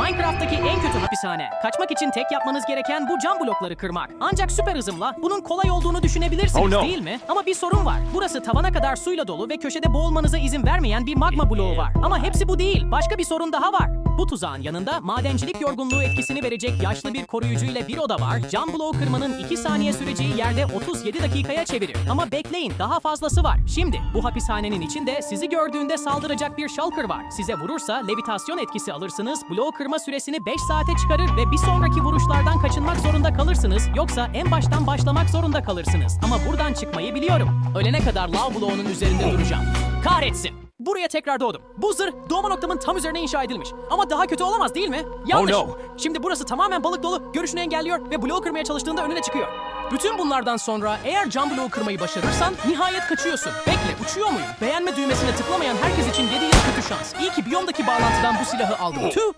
Minecraft'taki en kötü hapishane. Kaçmak için tek yapmanız gereken bu cam blokları kırmak. Ancak süper hızımla bunun kolay olduğunu düşünebilirsiniz Oh no. değil mi? Ama bir sorun var. Burası tavana kadar suyla dolu ve köşede boğulmanıza izin vermeyen bir magma bloğu var. Ama hepsi bu değil. Başka bir sorun daha var. Bu tuzağın yanında madencilik yorgunluğu etkisini verecek yaşlı bir koruyucu ile bir oda var. Cam bloğu kırmanın 2 saniye süreceği yerde 37 dakikaya çevirir. Ama bekleyin daha fazlası var. Şimdi bu hapishanenin içinde sizi gördüğünde saldıracak bir shulker var. Size vurursa levitasyon etkisi alırsınız. Bloğu kırma süresini 5 saate çıkarır ve bir sonraki vuruşlardan kaçınmak zorunda kalırsınız. Yoksa en baştan başlamak zorunda kalırsınız. Ama buradan çıkmayı biliyorum. Ölene kadar lav bloğunun üzerinde duracağım. Kahretsin. Buraya tekrar doğdum. Bu zırh doğma noktamın tam üzerine inşa edilmiş. Ama daha kötü olamaz değil mi? Yanlış. Oh no. Şimdi burası tamamen balık dolu, görüşünü engelliyor ve bloğu kırmaya çalıştığında önüne çıkıyor. Bütün bunlardan sonra eğer cam bloğu kırmayı başarırsan nihayet kaçıyorsun. Bekle uçuyor muyum? Beğenme düğmesine tıklamayan herkes için 7 yıl kötü şans. İyi ki biyomdaki bağlantıdan bu silahı aldım. Tüh